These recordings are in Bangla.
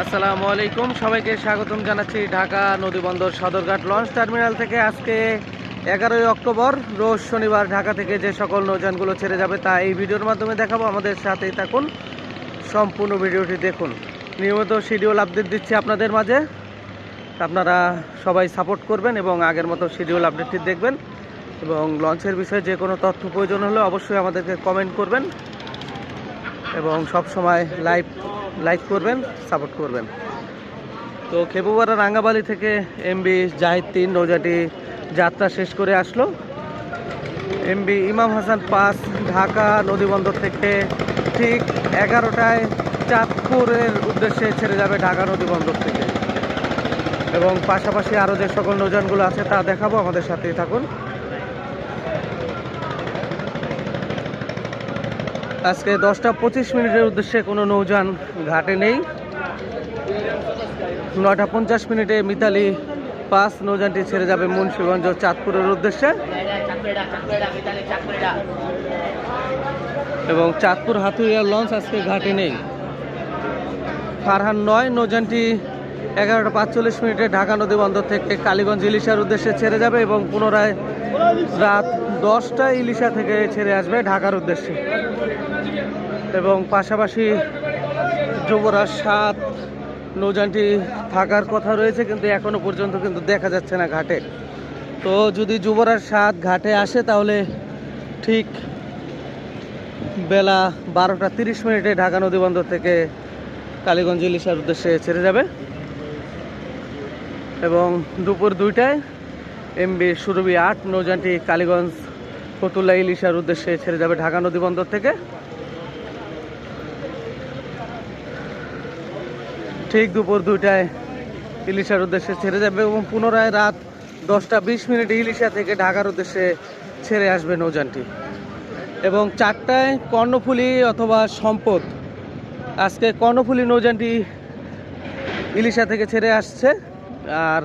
আসসালামু আলাইকুম। সবাইকে স্বাগতম জানাচ্ছি ঢাকা নদীবন্দর সদরঘাট লঞ্চ টার্মিনাল থেকে। আজকে এগারোই অক্টোবর, রোজ শনিবার ঢাকা থেকে যে সকল নৌযানগুলো ছেড়ে যাবে তা এই ভিডিওর মাধ্যমে দেখাবো। আমাদের সাথেই থাকুন, সম্পূর্ণ ভিডিওটি দেখুন। নিয়মিত শিডিউল আপডেট দিচ্ছি আপনাদের মাঝে। আপনারা সবাই সাপোর্ট করবেন এবং আগের মতো শিডিউল আপডেটটি দেখবেন এবং লঞ্চের বিষয়ে যে কোনো তথ্য প্রয়োজন হলে অবশ্যই আমাদেরকে কমেন্ট করবেন এবং সব সময় লাইভ লাইক করবেন সাপোর্ট করবেন। তো খেপুপাড়া রাঙ্গাবালি থেকে এমবি জাহিদ তিন নৌজাটি যাত্রা শেষ করে আসলো। এমবি ইমাম হাসান পাস ঢাকা নদীবন্দর থেকে ঠিক এগারোটায় চাঁদপুরের উদ্দেশ্যে ছেড়ে যাবে ঢাকা নদীবন্দর থেকে। এবং পাশাপাশি আরও যে সকল নৌযানগুলো আছে তা দেখাবো, আমাদের সাথেই থাকুন। আজকে দশটা পঁচিশ মিনিটের উদ্দেশ্যে কোনো নৌযান ঘাটে নেই। নয়টা পঞ্চাশ মিনিটে মিতালি পাস, নৌযানটি ছেড়ে যাবে মুন্সিগঞ্জ চাঁদপুরের উদ্দেশ্যে। এবং চাঁদপুর হাতুরিয়া লঞ্চ আজকে ঘাটে নেই। ফারহান নয়, নৌযানটি এগারোটা পাঁচচল্লিশ মিনিটে ঢাকা নদী বন্দর থেকে কালীগঞ্জ ইলিশার উদ্দেশ্যে ছেড়ে যাবে এবং পুনরায় রাত দশটা ইলিশা থেকে ছেড়ে আসবে ঢাকার উদ্দেশ্যে। এবং পাশাপাশি যুবরাজ সাত, নৌযানটি থাকার কথা রয়েছে, কিন্তু এখনও পর্যন্ত কিন্তু দেখা যাচ্ছে না ঘাটে। তো যদি যুবরাজ সাত ঘাটে আসে, তাহলে ঠিক বেলা বারোটা তিরিশ মিনিটে ঢাকা নদীবন্দর থেকে কালীগঞ্জ ইলিশার উদ্দেশ্যে ছেড়ে যাবে। এবং দুপুর দুইটায় এমবি সুরভি আট, নৌযানটি কালীগঞ্জ ফতুল্লা ইলিশার উদ্দেশ্যে ছেড়ে যাবে ঢাকা নদীবন্দর থেকে। ঠিক দুপুর দুইটায় ইলিশার উদ্দেশ্যে ছেড়ে যাবে এবং পুনরায় রাত দশটা বিশ মিনিটে ইলিশা থেকে ঢাকার উদ্দেশ্যে ছেড়ে আসবে নৌযানটি। এবং চারটায় কর্ণফুলি অথবা সম্পদ। আজকে কর্ণফুলি নৌযানটি ইলিশা থেকে ছেড়ে আসছে আর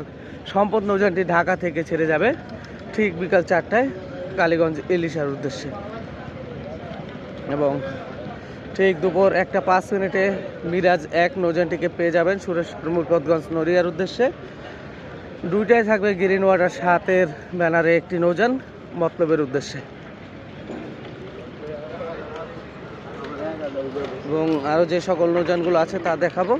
সম্পদ নৌযানটি ঢাকা থেকে ছেড়ে যাবে। ঠিক বিকাল চারটায়। কালীগঞ্জ ইলিশার উদ্দেশ্যে। এবং ঠিক দুপুর একটা পাঁচ মিনিটে মিরাজ এক নৌযানটিকে পেয়ে যাবেন সুরেশপুর মুরকতগঞ্জ নড়িয়ার উদ্দেশ্যে। দুইটাই থাকবে গ্রিন ওয়াটার সাতের ব্যানারে একটি নৌযান মতলবের উদ্দেশ্যে। এবং আরও যে সকল নৌযানগুলো আছে তা দেখাবো।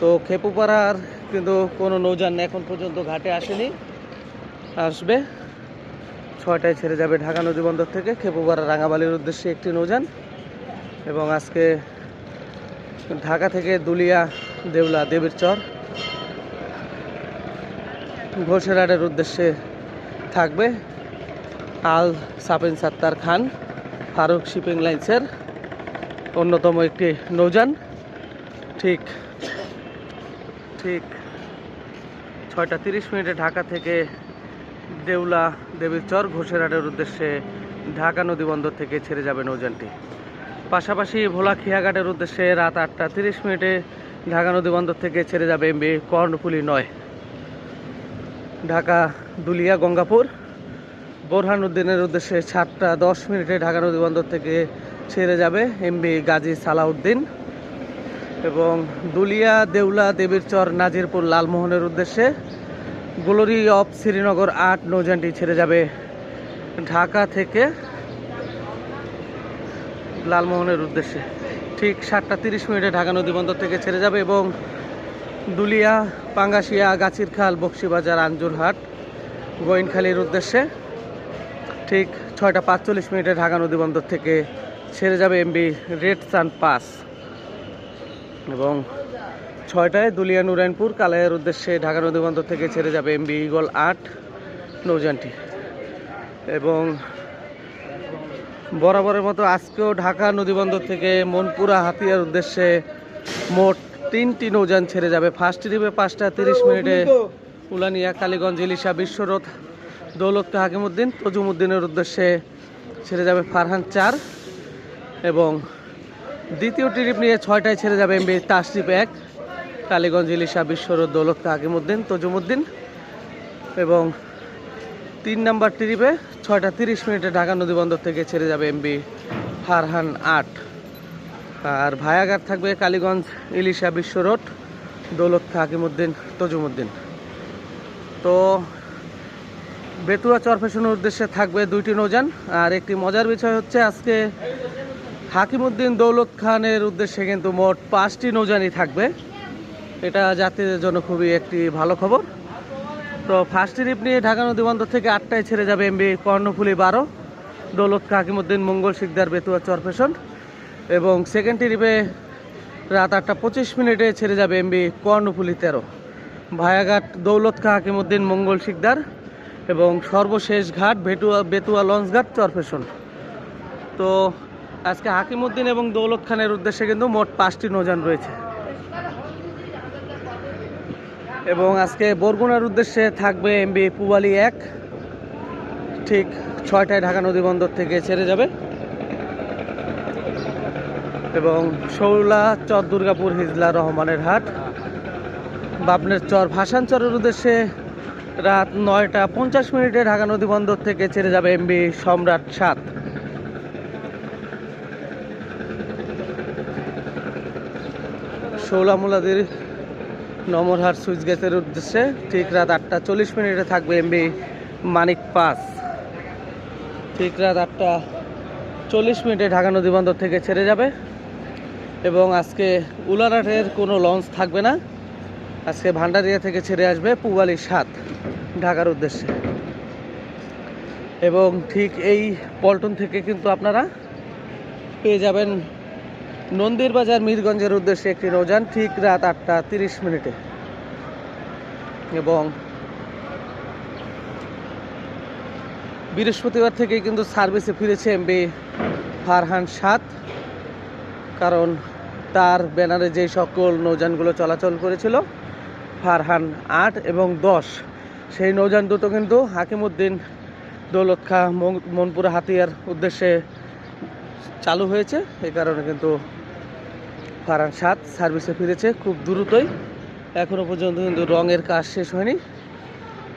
তো খেপুপাড়ার কিন্তু কোনো নৌযান এখন পর্যন্ত ঘাটে আসেনি। আসবে। ছয়টায় ছেড়ে যাবে ঢাকা নদী বন্দর থেকে খেপুপাড়া রাঙাবালির উদ্দেশ্যে একটি নৌযান। এবং আজকে ঢাকা থেকে দুলিয়া, দেউলা, দেবীর চর ঘোষেরহাটের উদ্দেশ্যে থাকবে আল সাপিন সাত্তার খান, ফারুক শিপিং লাইন্সের অন্যতম একটি নৌযান। ঠিক ঠিক ছয়টা তিরিশ মিনিটে ঢাকা থেকে দেউলা দেবীর চর ঘোষেরহাটের উদ্দেশ্যে ঢাকা নদী বন্দর থেকে ছেড়ে যাবে নৌযানটি পাশাপাশি ভোলা খিয়াঘাটের উদ্দেশ্যে রাত আটটা তিরিশ মিনিটে ঢাকা নদী বন্দর থেকে ছেড়ে যাবে এমবি কর্ণফুলি নয়। ঢাকা দুলিয়া গঙ্গাপুর, বোরহানুদ্দিনের উদ্দেশ্যে সাতটা দশ মিনিটে ঢাকা নদী বন্দর থেকে ছেড়ে যাবে এমবি গাজী সালাউদ্দিন এবং দুলিয়া দেউলা দেবীর চর নাজিরপুর লালমোহনের উদ্দেশ্যে গ্লোরি অফ শ্রীনগর আট নৌযানটি ছেড়ে যাবে। ঢাকা থেকে লালমোহনের উদ্দেশ্যে। ঠিক সাতটা তিরিশ মিনিটে ঢাকা নদী বন্দর থেকে ছেড়ে যাবে এবং দুলিয়া পাঙ্গাশিয়া গাছিরখাল, বক্সিবাজার আঞ্জুরহাট গোয়েনখালির উদ্দেশ্যে ঠিক ছয়টা পাঁচচল্লিশ মিনিটে ঢাকা নদী বন্দর থেকে ছেড়ে যাবে এমবি রেড সান পাস এবং ছয়টায় দুলিয়া নুরাইনপুর কালাইয়ের উদ্দেশ্যে ঢাকা নদী বন্দর থেকে ছেড়ে যাবে এমবি ইগল আট নৌযানটি। এবং বরাবরের মতো আজকেও ঢাকা নদীবন্দর থেকে মনপুরা হাতিয়ার উদ্দেশ্যে মোট তিনটি নৌযান ছেড়ে যাবে। ফার্স্ট ট্রিপে পাঁচটা তিরিশ মিনিটে উলানিয়া কালীগঞ্জ ইলিশা বিশ্বরথ দৌলত হাকিমুদ্দিন তজুমুদ্দিনের উদ্দেশ্যে ছেড়ে যাবে ফারহান চার। এবং দ্বিতীয় ট্রিপ নিয়ে ছয়টায় ছেড়ে যাবে এমবি তাসরিপ এক। কালীগঞ্জ, ইলিশা বিশ্বরথ দৌলত হাকিমুদ্দিন তজুমুদ্দিন এবং তিন নাম্বার ট্রিপে ছয়টা তিরিশ মিনিটে ঢাকা নদী বন্দর থেকে ছেড়ে যাবে এমবি ফারহান আট। আর ভায়াঘাট থাকবে কালীগঞ্জ, ইলিশা বিশ্ব রোড দৌলত হাকিমুদ্দিন তজুমুদ্দিন। তো বেতুয়া চরফেশনের উদ্দেশ্যে থাকবে দুইটি নৌযান। আর একটি মজার বিষয় হচ্ছে আজকে হাকিমুদ্দিন, দৌলত খানের উদ্দেশ্যে কিন্তু মোট পাঁচটি নৌযানই থাকবে। এটা যাত্রীদের জন্য খুবই একটি ভালো খবর। তো ফার্স্ট ট্রিপ নিয়ে ঢাকা নদী বন্দর থেকে আটটায় ছেড়ে যাবে এমবি কর্ণফুলি বারো, দৌলত হাকিমুদ্দিন মঙ্গল শিকদার, বেতুয়া চরফেশন এবং সেকেন্ড ট্রিপে রাত আটটা পঁচিশ মিনিটে ছেড়ে যাবে এমবি কর্ণফুলি তেরো। ভায়াঘাট দৌলত খা হাকিমুদ্দিন মঙ্গল শিকদার এবং সর্বশেষ ঘাট বেতুয়া বেতুয়া লঞ্চ ঘাট চরফেশন তো আজকে হাকিমুদ্দিন এবং দৌলত খানের উদ্দেশ্যে কিন্তু মোট পাঁচটি নৌযান রয়েছে। এবং আজকে বরগুনার উদ্দেশ্যে থাকবে এমবি পুবালি এক। ঠিক ছয়টায় ঢাকা নদী বন্দর থেকে ছেড়ে যাবে। এবং শৌলা চর দুর্গাপুর হিজলা রহমানের হাট। বাবনের চর ভাসান চরের উদ্দেশ্যে রাত নয়টা পঞ্চাশ মিনিটে ঢাকা নদী বন্দর থেকে ছেড়ে যাবে এমবি সম্রাট সাত। শৌলা মুলাদির নমরহাট সুইচ গেটের উদ্দেশ্যে ঠিক রাত আটটা চল্লিশ মিনিটে থাকবে এমবি মানিক পাস। ঠিক রাত আটটা চল্লিশ মিনিটে ঢাকা নদী বন্দর থেকে ছেড়ে যাবে এবং আজকে উলারহাটের কোনো লঞ্চ থাকবে না। আজকে ভান্ডারিয়া থেকে ছেড়ে আসবে পুবালি সাত ঢাকার উদ্দেশ্যে। এবং ঠিক এই পল্টন থেকে কিন্তু আপনারা পেয়ে যাবেন নন্দীর বাজার মীরগঞ্জের উদ্দেশ্যে একটি নৌযান ঠিক রাত আটটা তিরিশ মিনিটে। এবং বৃহস্পতিবার থেকে কিন্তু সার্ভিসে ফিরেছে এমবি ফারহান সাত কারণ তার ব্যানারে যে সকল নৌযানগুলো চলাচল করেছিল, ফারহান আট এবং দশ, সেই নৌযান দুটো কিন্তু হাকিমুদ্দিন দৌলত খা মন- মনপুরা হাতিয়ার উদ্দেশ্যে চালু হয়েছে। এই কারণে কিন্তু ফারহান সাত সার্ভিসে ফিরেছে খুব দ্রুতই। এখনও পর্যন্ত কিন্তু রঙের কাজ শেষ হয়নি।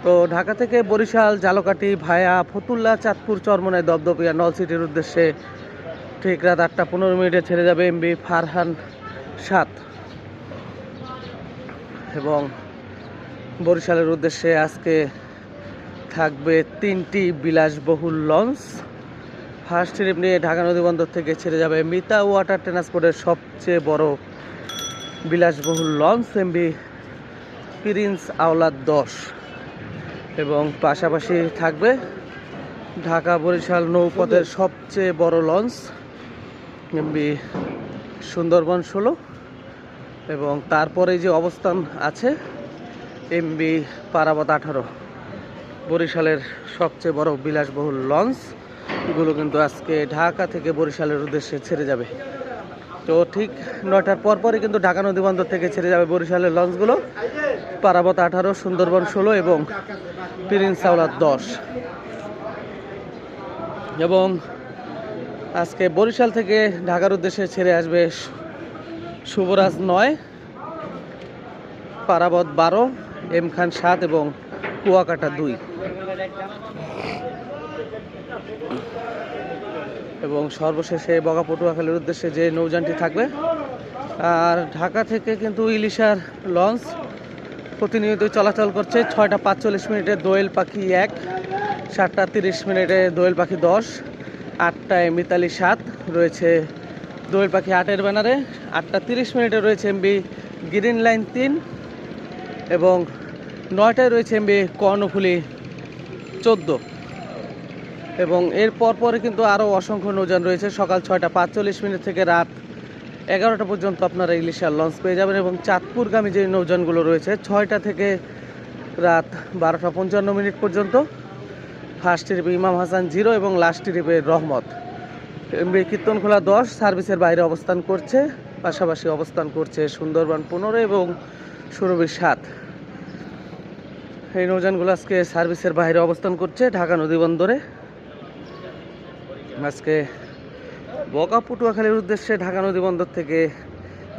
তো ঢাকা থেকে বরিশাল জালকাটি ভায়া, ফতুল্লা, চাঁদপুর, চরমনায় দপদপিয়া নলসিটির উদ্দেশ্যে ঠিক রাত আটটা পনেরো মিনিটে ছেড়ে যাবে এমবি ফারহান সাত এবং বরিশালের উদ্দেশ্যে আজকে থাকবে তিনটি বিলাসবহুল লঞ্চ। ফার্স্ট ট্রিপ নিয়ে ঢাকা নদী বন্দর থেকে ছেড়ে যাবে মিতা ওয়াটার ট্রান্সপোর্টের সবচেয়ে বড় বিলাসবহুল লঞ্চ এমবি প্রিন্স আওলাদ দশ। এবং পাশাপাশি থাকবে ঢাকা বরিশাল নৌপথের সবচেয়ে বড় লঞ্চ এমবি সুন্দরবন ষোলো। এবং তারপরে যে অবস্থান আছে এমবি পারাবত আঠারো। বরিশালের সবচেয়ে বড় বিলাসবহুল লঞ্চ গুলো কিন্তু আজকে ঢাকা থেকে বরিশালের উদ্দেশ্যে ছেড়ে যাবে। তো ঠিক নয়টার পর পরই কিন্তু ঢাকা নদী বন্দর থেকে ছেড়ে যাবে বরিশালের লঞ্চগুলো। পারাবত আঠারো, সুন্দরবন ষোলো এবং প্রিন্স আওলাদ দশ। এবং আজকে বরিশাল থেকে ঢাকার উদ্দেশ্যে ছেড়ে আসবে শুভরাজ নয়, পারাবত বারো, এম খান সাত এবং কুয়াকাটা দুই। এবং সর্বশেষে বগা পটুয়াখালীর উদ্দেশ্যে যে নৌযানটি থাকবে, আর ঢাকা থেকে কিন্তু ইলিশার লঞ্চ প্রতিনিয়ত চলাচল করছে। ছয়টা পাঁচচল্লিশ মিনিটে দোয়েল পাখি এক, সাতটা তিরিশ মিনিটে দোয়েল পাখি দশ, আটটায় মিতালি সাত রয়েছে দোয়েল পাখি আটের ব্যানারে, আটটা তিরিশ মিনিটে রয়েছে এমবি গ্রিন লাইন তিন এবং নয়টায় রয়েছে এমবি কর্ণফুলি চোদ্দ। এবং এর পর পরে কিন্তু আরও অসংখ্য নৌযান রয়েছে। সকাল ছয়টা পাঁচচল্লিশ মিনিট থেকে রাত এগারোটা পর্যন্ত আপনারা ইলিশার লঞ্চ পেয়ে যাবেন এবং চাঁদপুরগামী যে নৌযানগুলো রয়েছে, ছয়টা থেকে রাত বারোটা পঞ্চান্ন মিনিট পর্যন্ত। ফার্স্ট ট্রিপে ইমাম হাসান জিরো এবং লাস্ট ট্রিপে রহমত। এমবি কীর্তনখোলা দশ, সার্ভিসের বাইরে অবস্থান করছে, পাশাপাশি অবস্থান করছে সুন্দরবন পনেরো এবং সুরভি সাত। এই নৌযানগুলো আজকে সার্ভিসের বাইরে অবস্থান করছে ঢাকা নদী বন্দরে আজকে বকা পটুয়াখালীর উদ্দেশ্যে ঢাকা নদী বন্দর থেকে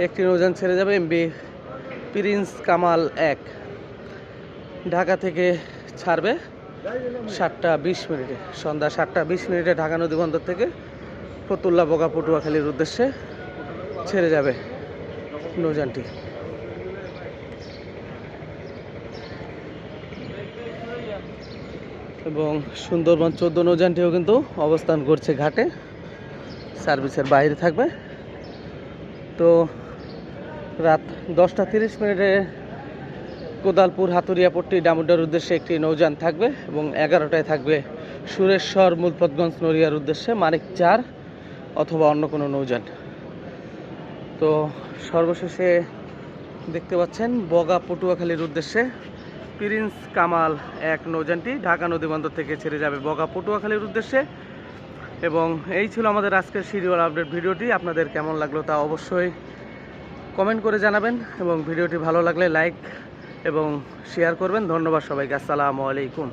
একটি নৌযান ছেড়ে যাবে এমবি প্রিন্স কামাল এক। ঢাকা থেকে ছাড়বে সাতটা বিশ মিনিটে, সন্ধ্যা সাতটা বিশ মিনিটে ঢাকা নদী বন্দর থেকে ফতুল্লা বকা পটুয়াখালীর উদ্দেশ্যে ছেড়ে যাবে নৌযানটি। এবং সুন্দরবন চোদ্দ নৌযানটিও কিন্তু অবস্থান করছে ঘাটে। সার্ভিসের বাইরে থাকবে। তো রাত দশটা তিরিশ মিনিটে কোদালপুর হাতুরিয়াপট্টি ডামুডার উদ্দেশ্যে একটি নৌযান থাকবে এবং এগারোটায় থাকবে সুরেশ্বর মূলপতগঞ্জ নড়িয়ার উদ্দেশ্যে মানিক চার অথবা অন্য কোনো নৌযান। তো সর্বশেষে দেখতে পাচ্ছেন বগা পটুয়াখালীর উদ্দেশ্যে প্রিন্স কামাল এক নৌযানটি ঢাকা নদীবন্দর থেকে ছেড়ে যাবে বগা পটুয়াখালীর উদ্দেশ্যে। এবং এই ছিল আমাদের আজকের শিডিউল আপডেট ভিডিওটি। আপনাদের কেমন লাগল তা অবশ্যই কমেন্ট করে জানাবেন এবং ভিডিওটি ভালো লাগলে লাইক এবং শেয়ার করবেন। ধন্যবাদ সবাইকে। আসসালামু আলাইকুম।